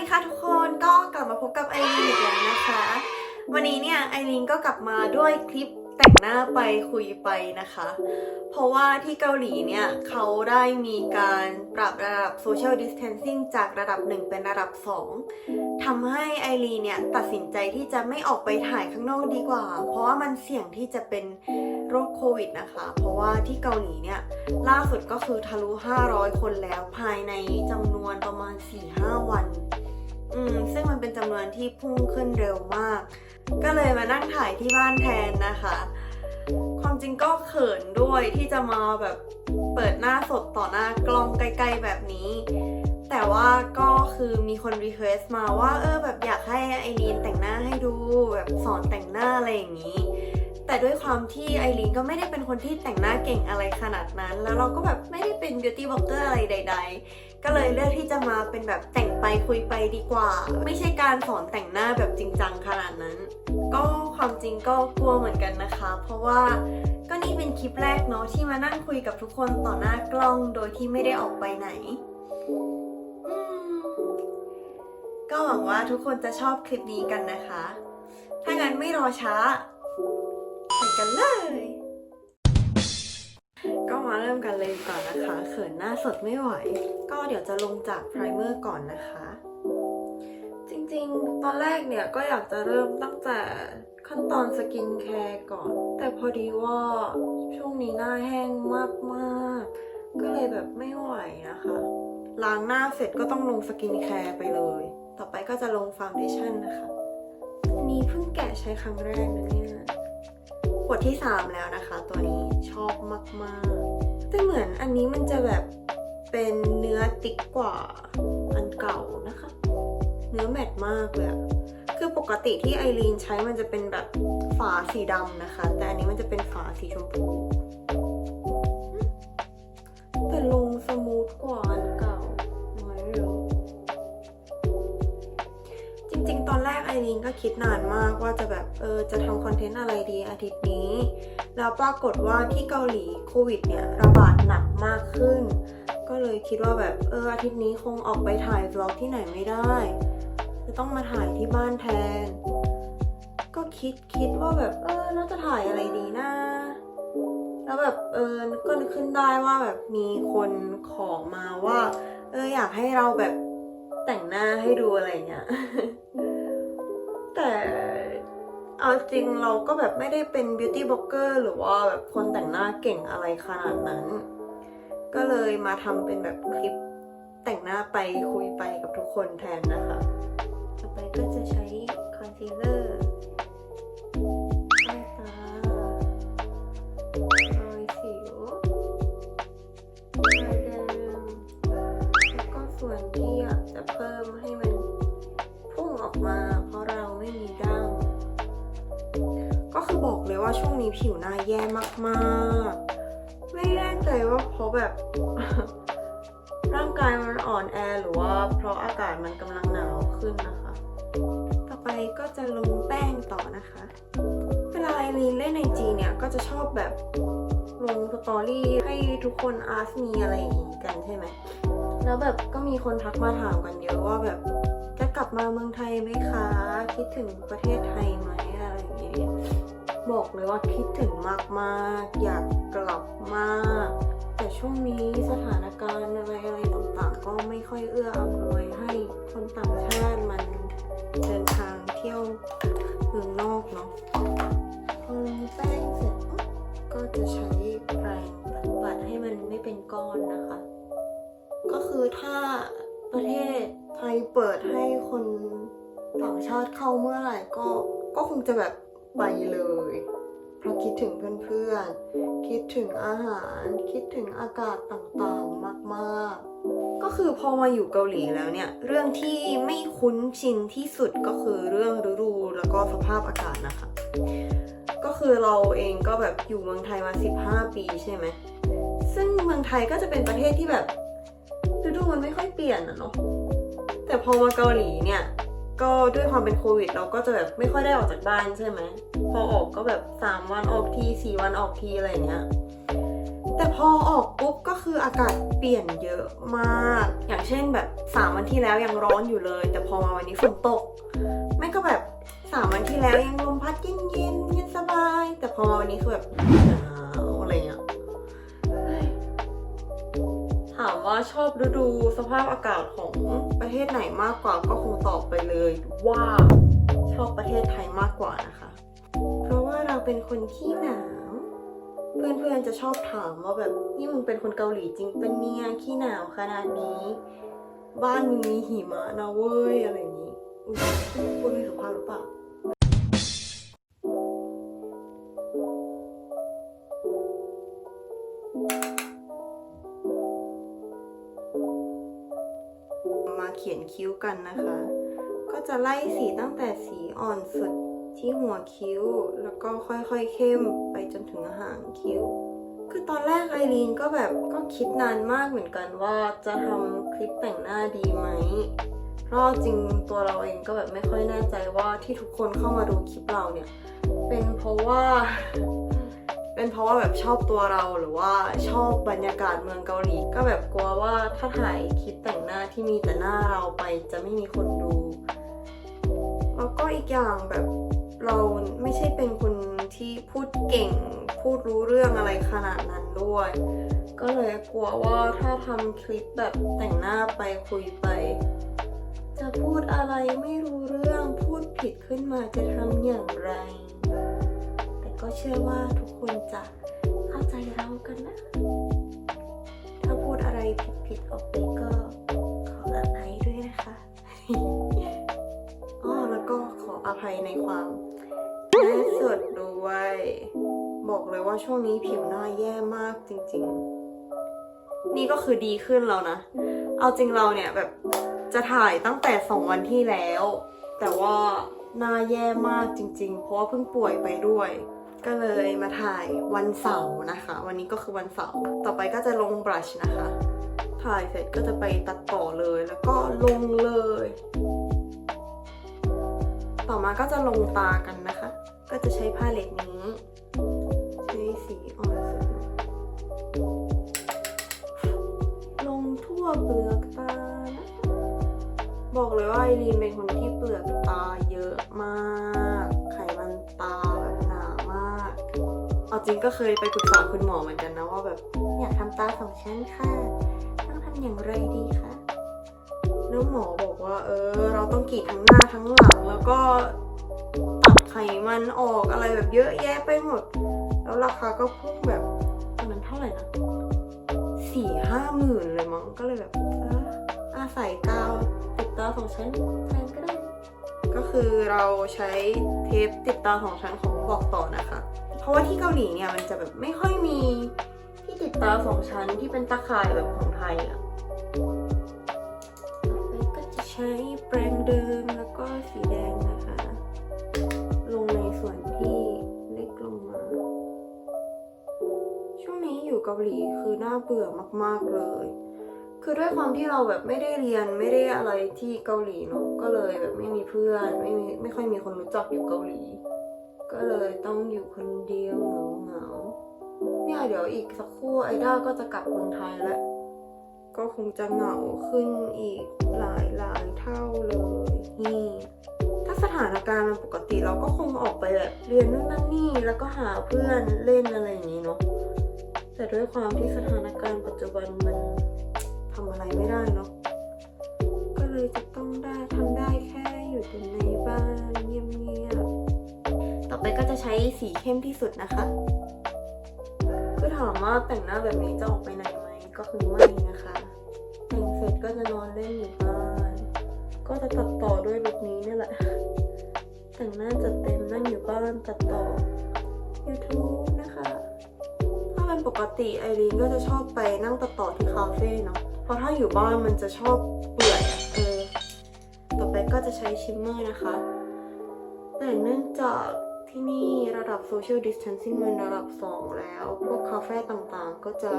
ดีค่ะทุกคนก็กลับมาพบกับไอรีนอีกแล้วนะคะ วันนี้เนี่ยไอรีนก็กลับมาด้วยคลิปแต่งหน้าไปคุยไปนะคะ เพราะว่าที่เกาหลีเนี่ยเขาได้มีการปรับระดับ social distancing จากระดับ 1 เป็นระดับ 2ทำให้ไอรีนเนี่ยตัดสินใจที่จะไม่ออกไปถ่ายข้างนอกดีกว่า เพราะว่ามันเสี่ยงที่จะเป็นโรคโควิดนะคะ เพราะว่าที่เกาหลีเนี่ยล่าสุดก็คือทะลุ 500 คนแล้วภายในจำนวนประมาณ 4-5 วัน อืมซึ่งมันเป็นจำนวนที่พุ่งขึ้นเร็วมาก ก็เลยมานั่งถ่ายที่บ้านแทนนะคะ ความจริงก็เขินด้วยที่จะมาแบบเปิดหน้าสดต่อหน้ากล้องใกล้ๆแบบนี้ แต่ว่าก็คือมีคนรีเควสต์มาว่าเออแบบอยากให้ไอรีนแต่งหน้าให้ดูแบบสอนแต่งหน้าอะไรอย่างนี้ แต่ด้วยความที่ไอรีนก็ไม่ได้เป็นคนที่แต่งหน้าเก่งอะไรขนาดนั้น แล้วเราก็แบบไม่ได้เป็นบิวตี้บล็อกเกอร์อะไรใด ๆ ก็เลยเลือกที่จะมาเป็นแบบแต่งไปคุยไปดีกว่า ไม่ใช่การสอนแต่งหน้าแบบจริงจังขนาดนั้น ก็ความจริงก็กลัวเหมือนกันนะคะ เพราะว่าก็นี่เป็นคลิปแรกเนาะที่มานั่งคุยกับทุกคนต่อหน้ากล้องโดยที่ไม่ได้ออกไปไหนก็หวังว่าทุกคนจะชอบคลิปนี้กันนะคะ ถ้างั้นไม่รอช้า กันเลย ก็มาเริ่มกันเลยก่อนนะคะ เขินหน้าสดไม่ไหว ก็เดี๋ยวจะลงจากไพรเมอร์ก่อนนะคะ จริงๆ ตอนแรกเนี่ยก็อยากจะเริ่มตั้งแต่ขั้นตอนสกินแคร์ก่อน แต่พอดีว่าช่วงนี้หน้าแห้งมากๆ ก็เลยแบบไม่ไหวนะคะล้างหน้าเสร็จก็ต้องลงสกินแคร์ไปเลย ต่อไปก็จะลงฟาวเดชั่นนะคะ อันนี้เพิ่งแกะใช้ครั้งแรกนะเนี่ย วดที่ 3 แล้วนะคะ ตัวนี้ชอบมากๆ แต่เหมือนอันนี้มันจะแบบเป็นเนื้อติ๊กกว่าอันเก่านะคะ เนื้อแมตมากเลยคือปกติที่ไอรีนใช้มันจะเป็นแบบฝาสีดำนะคะ แต่อันนี้มันจะเป็นฝาสีชมพู ก็คิดนานมากว่าจะแบบเออจะทำคอนเทนต์อะไรดีอาทิตย์นี้ แล้วปรากฏว่าที่เกาหลีโควิดเนี่ยระบาดหนักมากขึ้น ก็เลยคิดว่าแบบเอออาทิตย์นี้คงออกไปถ่ายวล็อกที่ไหนไม่ได้ จะต้องมาถ่ายที่บ้านแทน ก็คิดคิดว่าแบบเออน่าจะถ่ายอะไรดีนะแล้วแบบเออก็นึกขึ้นได้ว่าแบบมีคนขอมาว่า เอออยากให้เราแบบแต่งหน้าให้ดูอะไรเงี้ย เอาจริงเราก็แบบไม่ได้เป็นบิวตี้บล็อกเกอร์หรือว่าแบบคนแต่งหน้าเก่งอะไรขนาดนั้น ก็เลยมาทำเป็นแบบคลิปแต่งหน้าไปคุยไปกับทุกคนแทนนะคะ ต่อไปก็จะใช้คอนซีลเลอร์ ว่าช่วงนี้ผิวหน้าแย่มากๆ ไม่แน่ใจว่าเพราะแบบ ร่างกายมันอ่อนแอหรือว่าเพราะอากาศมันกำลังหนาวขึ้นนะคะ ต่อไปก็จะลงแป้งต่อนะคะ เวลาไอรีนเล่นในจีเนี่ยก็จะชอบแบบลงสตอรี่ให้ทุกคนอาร์สมีอะไรอย่างงี้กันใช่ไหม แล้วแบบก็มีคนทักมาถามกันเยอะว่าแบบจะกลับมาเมืองไทยไหมคะ คิดถึงประเทศไทยไหมอะไรอย่างเงี้ย บอกเลยว่าคิดถึงมากๆ อยากกลับมาก แต่ช่วงนี้สถานการณ์อะไรอะไรต่างๆ ก็ไม่ค่อยเอื้ออำนวยให้คนต่างชาติมันเดินทางเที่ยวเมืองนอกเนาะพอลงแป้งเสร็จก็จะใช้แปรงปัดให้มันไม่เป็นก้อนนะคะ ก็คือถ้าประเทศไทยเปิดให้คนต่างชาติเข้าเมื่อไหร่ก็ก็คงจะแบบ ไปเลย เพราะคิดถึงเพื่อนๆ คิดถึงอาหาร คิดถึงอากาศต่างๆ มากๆ ก็คือพอมาอยู่เกาหลีแล้วเนี่ย เรื่องที่ไม่คุ้นชินที่สุดก็คือเรื่องฤดูแล้วก็สภาพอากาศนะคะ ก็คือเราเองก็แบบอยู่เมืองไทยมา 15 ปีใช่ไหม ซึ่งเมืองไทยก็จะเป็นประเทศที่แบบฤดูมันไม่ค่อยเปลี่ยนอะเนาะ แต่พอมาเกาหลีเนี่ย ก็ด้วยความเป็นโควิด เราก็จะแบบไม่ค่อยได้ออกจากบ้านใช่ไหม พอออกก็แบบ3วันออกที4วันออกทีอะไรเงี้ย แต่พอออกปุ๊บก็คืออากาศเปลี่ยนเยอะมาก อย่างเช่นแบบสามวันที่แล้วยังร้อนอยู่เลย แต่พอมาวันนี้ฝนตก ไม่ก็แบบสามวันที่แล้วยังลมพัดเย็นเย็นๆเย็นสบาย แต่พอมาวันนี้คือแบบหนาวามว่าชอบฤดูสภาพอากาศของประเทศไหนมากกว่าก็คงตอบไปเลยว่าชอบประเทศไทยมากกว่านะคะ เพราะว่าเราเป็นคนขี้หนาว เพื่อนๆจะชอบถามว่าแบบนี่มึงเป็นคนเกาหลีจริงปะเนี่ยขี้หนาวขนาดนี้ บ้านมึงมีหิมะนะเว้ยอะไรอย่างนี้อุ๊ยพูดไม่สุภาพหรือเปล่า มาเขียนคิ้วกันนะคะ ก็จะไล่สีตั้งแต่สีอ่อนสุดที่หัวคิ้ว แล้วก็ค่อยๆเข้มไปจนถึงหางคิ้ว คือตอนแรกไอรีนก็แบบก็คิดนานมากเหมือนกันว่าจะทำคลิปแต่งหน้าดีไหมเพราะจริงตัวเราเองก็แบบไม่ค่อยแน่ใจว่าที่ทุกคนเข้ามาดูคลิปเราเนี่ย เป็นเพราะว่า เป็นเพราะว่าแบบชอบตัวเราหรือว่าชอบบรรยากาศเมืองเกาหลี ก็แบบกลัวว่าถ้าถ่ายคลิปแต่งหน้าที่มีแต่หน้าเราไปจะไม่มีคนดู แล้วก็อีกอย่างแบบเราไม่ใช่เป็นคนที่พูดเก่ง พูดรู้เรื่องอะไรขนาดนั้นด้วย ก็เลยกลัวว่าถ้าทำคลิปแบบแต่งหน้าไปคุยไป จะพูดอะไรไม่รู้เรื่องพูดผิดขึ้นมาจะทำอย่างไร ก็เชื่อว่าทุกคนจะเข้าใจเรากันนะ ถ้าพูดอะไรผิดๆออกไปก็ขออภัยด้วยนะคะอ๋อแล้วก็ขออภัยในความหน้าสดด้วย บอกเลยว่าช่วงนี้ผิวหน้าแย่มากจริงๆ นี่ก็คือดีขึ้นแล้วนะ เอาจริงเราเนี่ยแบบจะถ่ายตั้งแต่สองวันที่แล้ว แต่ว่าหน้าแย่มากจริงๆ เพราะว่าเพิ่งป่วยไปด้วย ก็เลยมาถ่ายวันเสาร์นะคะ วันนี้ก็คือวันเสาร์ต่อไปก็จะลงบรัชนะคะ ถ่ายเสร็จก็จะไปตัดต่อเลยแล้วก็ลงเลย ต่อมาก็จะลงตากันนะคะ ก็จะใช้ผ้าเล็กนี้ใช้สีอ่อนสุดลงทั่วเปลือกตานะบอกเลยว่าไอรีนเป็นคนที่เปลือกตาเยอะมาก จริงก็เคยไปปรึกษาคุณหมอเหมือนกันนะว่าแบบอยากทำตาสองชั้นค่ะต้องทำอย่างไรดีคะแล้วหมอบอกว่า เออ เราต้องกรีดทั้งหน้าทั้งหลังแล้วก็ตัดไขมันออกอะไรแบบเยอะแยะไปหมด แล้วราคาก็พุ่งแบบตอนนั้นเท่าไหร่นะสี่ห้าหมื่นเลยมั้งก็เลยแบบเอออาศัยกาวติดตาของฉันแทนก็ได้ ก็คือเราใช้เทปติดตาของฉันของบอกต่อนะคะ เพราะว่าที่เกาหลีเนี่ยมันจะแบบไม่ค่อยมีที่ติดตาสองชั้นที่เป็นตาข่ายแบบของไทยอะก็จะใช้แปรงเดิมแล้วก็สีแดงนะคะ ลงในส่วนที่เล็กลงมา ช่วงนี้อยู่เกาหลีคือน่าเบื่อมากๆเลย คือด้วยความที่เราแบบไม่ได้เรียนไม่ได้อะไรที่เกาหลีเนาะก็เลยแบบไม่มีเพื่อนไม่มีไม่ค่อยมีคนรู้จักอยู่เกาหลี ก็เลยต้องอยู่คนเดียวเหงาๆเนี่ยเดี๋ยวอีกสักครู่ไอด้าก็จะกลับเมืองไทยแล้ว ก็คงจะเหงาขึ้นอีกหลายหลายเท่าเลยนี่ถ้าสถานการณ์มันปกติเราก็คงออกไปแบบเรียนนู่นนั่นนี่แล้วก็หาเพื่อนเล่นอะไรอย่างนี้เนาะแต่ด้วยความที่สถานการณ์ปัจจุบันมันทำอะไรไม่ได้เนาะ สีเข้มที่สุดนะคะคือถามว่าแต่งหน้าแบบนี้จะออกไปไหนไหมก็คือไม่นะคะ แต่งเสร็จก็จะนอนเล่นอยู่บ้านก็จะตัดต่อด้วยลุคนี้นี่แหละ แต่งหน้าจัดเต็มนั่งอยู่บ้านตัดต่อ YouTube นะคะ ถ้าเป็นปกติไอรีนก็จะชอบไปนั่งตัดต่อที่คาเฟ่เนาะเพราะถ้าอยู่บ้านมันจะชอบเปื่อยเออต่อไปก็จะใช้ชิมเมอร์นะคะ แต่เนื่องจาก ที่นี่ระดับ social distancing มันระดับ 2 แล้ว พวกคาเฟ่ต่างๆ ก็จะ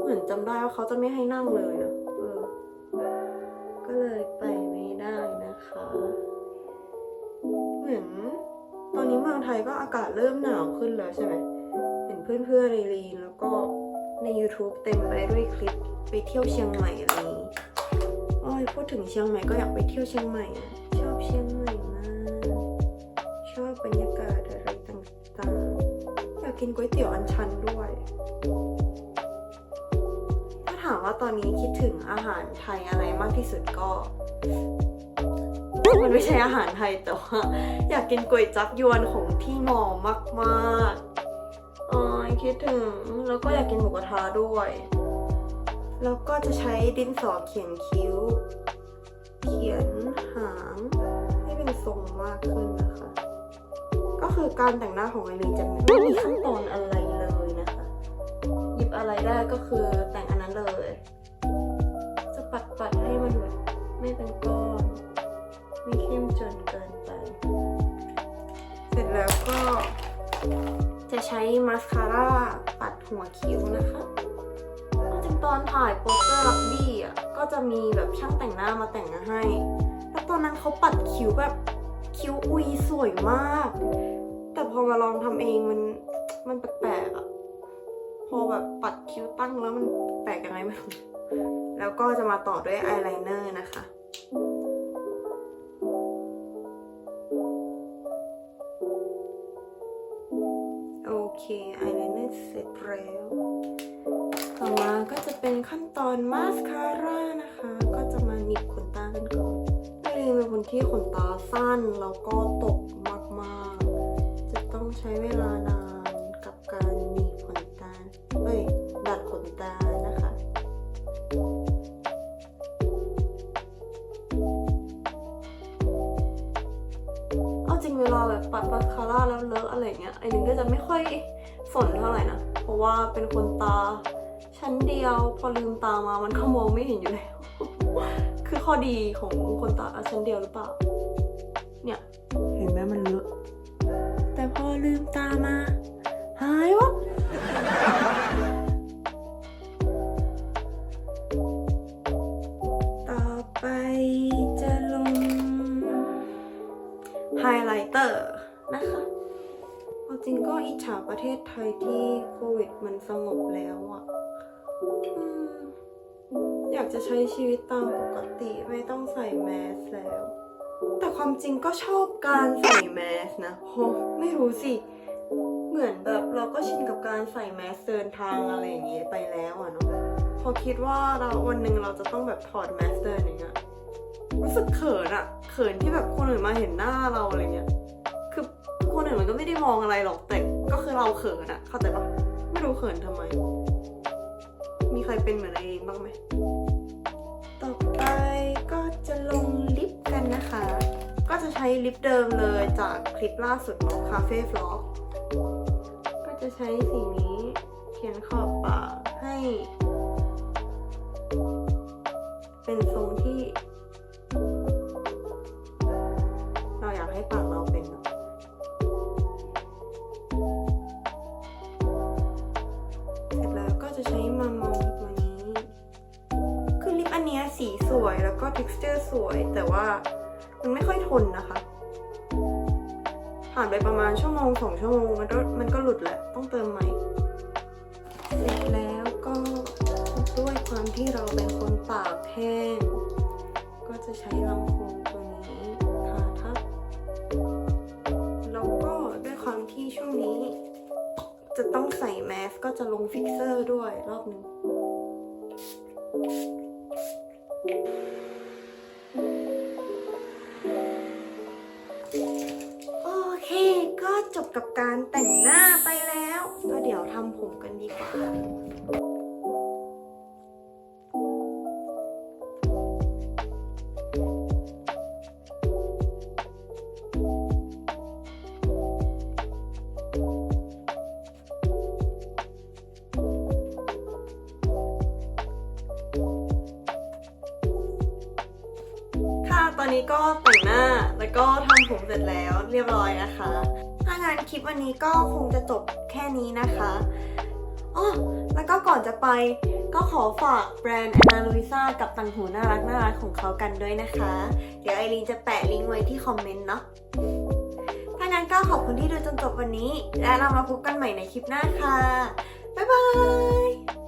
เหมือนจำได้ว่าเขาจะไม่ให้นั่งเลยนะเออ ก็เลยไปไม่ได้นะคะ เหมือนตอนนี้เมืองไทยก็อากาศเริ่มหนาวขึ้นแล้วใช่ไหมเห็นเพื่อนๆในลีนแล้วก็ใน YouTube เต็มไปด้วยคลิปไปเที่ยวเชียงใหม่อะไรอย่างนี้โอ้ยพูดถึงเชียงใหม่ก็อยากไปเที่ยวเชียงใหม่อะชอบเชียงใหม่ กินก๋วยเตี๋ยวอันชันด้วย ถ้าถามว่าตอนนี้คิดถึงอาหารไทยอะไรมากที่สุดก็ มันไม่ใช่อาหารไทยแต่ว่าอยากกินก๋วยจั๊บยวนของที่หมอมากๆอ๋อคิดถึงแล้วก็อยากกินหมูกระทะด้วย แล้วก็จะใช้ดินสอเขียนคิ้ว เขียนหางให้เป็นทรงมากขึ้นนะคะ ก็คือการแต่งหน้าของไอรีนจะไม่มีขั้นตอนอะไรเลยนะคะ หยิบอะไรได้ก็คือแต่งอันนั้นเลยจะปัดปัดๆให้มันแบบไม่เป็นก้อนไม่เข้มจนเกินไป เสร็จแล้วก็จะใช้มาสคาร่าปัดหัวคิ้วนะคะจริงตอนถ่ายโปสเตอร์ลับบี้อะก็จะมีแบบช่างแต่งหน้ามาแต่งให้ แล้วตอนนั้นเขาปัดคิ้วแบบ คิ้วอุยสวยมาก แต่พอมาลองทำเองมันมันแปลกๆอะพอแบบปัดคิ้วตั้งแล้วมันแปลกยังไงไม่รู้ แล้วก็จะมาต่อด้วยอายไลเนอร์นะคะโอเคอายไลเนอร์เสร็จแล้วต่อมาก็จะเป็นขั้นตอนมาสคาร่านะคะ ก็จะมาหนีบขนตากันก่อน ไอรีนเป็นคนที่ขนตาสั้นแล้วก็ตกมากๆ จะต้องใช้เวลานานกับการหนีขนตาเอ้ยดัดขนตานะคะ เอาจริงเวลาแบบปัดมาสคาร่าแล้วเลอะอะไรเงี้ยไอ้นึงก็จะไม่ค่อยสนเท่าไหร่นะ เพราะว่าเป็นคนตาชั้นเดียวพอลืมตามามันก็มองไม่เห็นอยู่แล้ว คือข้อดีของคนตาชั้นเดียวหรือเปล่า เนี่ย เห็นไหมมันเลอะแต่พอลืมตามา หายวะต่อไปจะลงไฮไลเตอร์นะคะเอาจริงก็อิจฉาประเทศไทยที่โควิดมันสงบแล้วอะอืม อยากจะใช้ชีวิตตามปกติไม่ต้องใส่แมสแล้ว แต่ความจริงก็ชอบการใส่แมสนะโหไม่รู้สิ เหมือนแบบเราก็ชินกับการใส่แมสเดินทางอะไรอย่างเงี้ยไปแล้วอะเนาะพอคิดว่าเราวันหนึ่งเราจะต้องแบบถอดแมสเดินอย่างเงี้ยรู้สึกเขินอะเขินที่แบบคนอื่นมาเห็นหน้าเราอะไรเงี้ย คือคนอื่นมันก็ไม่ได้มองอะไรหรอกแต่ก็คือเราเขินอะเข้าใจปะไม่รู้เขินทำไม ใครเป็นเหมือนไอเองบ้างไหม ต่อไปก็จะลงลิปกันนะคะ ก็จะใช้ลิปเดิมเลยจากคลิปล่าสุดของคาเฟ่ฟล็อกก็จะใช้สีนี้เขียนขอบปากให้ เป็นทรงที่ เราอยากให้ปาก สวย แต่ว่ามันไม่ค่อยทนนะคะผ่านไปประมาณชั่วโมงสองชั่วโมงมันก็มันก็หลุดแหละต้องเติมใหม่เสร็จแล้วก็ด้วยความที่เราเป็นคนปากแห้ง นี้ก็แต่งหน้าแล้วก็ทำผมเสร็จแล้วเรียบร้อยนะคะ ถ้างานคลิปวันนี้ก็คงจะจบแค่นี้นะคะอ๋อแล้วก็ก่อนจะไปก็ขอฝากแบรนด์ Anna Luisa กับตังหูน่ารักน่ารักของเขากันด้วยนะคะ เดี๋ยวไอรีนจะแปะลิงก์ไว้ที่คอมเมนต์เนาะถ้างั้นก็ขอบคุณที่ดูจนจบวันนี้ และเรามาพบกันใหม่ในคลิปหน้าค่ะ บ๊ายบาย